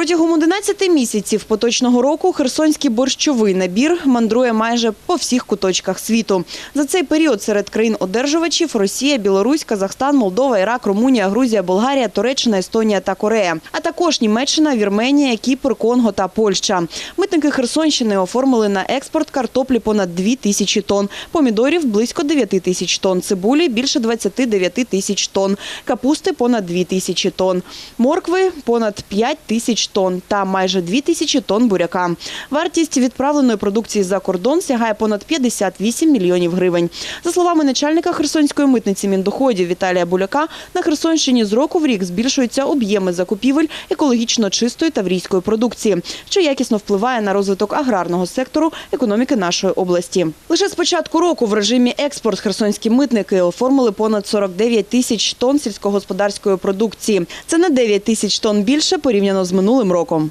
Протягом 11 місяців поточного року херсонський борщовий набір мандрує майже по всіх куточках світу. За цей період серед країн-одержувачів Росія, Білорусь, Казахстан, Молдова, Ірак, Румунія, Грузія, Болгарія, Туреччина, Естонія та Корея. А також Німеччина, Вірменія, Кіпр, Конго та Польща. Митники Херсонщини оформили на експорт картоплі понад 2 тисячі тонн, помідорів – близько 9 тисяч тонн, цибулі – більше 29 тисяч тонн, капусти – понад 2 тисячі тонн, моркви – понад 5 тисяч тонн та майже 2 тисячі тонн буряка. Вартість відправленої продукції за кордон сягає понад 58 мільйонів гривень. За словами начальника Херсонської митниці Міндоходів Віталія Буляка, на Херсонщині з року в рік збільшуються об'єми закупівель екологічно чистої таврійської продукції, що якісно впливає на розвиток аграрного сектору економіки нашої області. Лише з початку року в режимі експорт херсонські митники оформили понад 49 тисяч тонн сільськогосподарської продукції. Це на 9 тисяч тонн більше порівняно з минулим роком.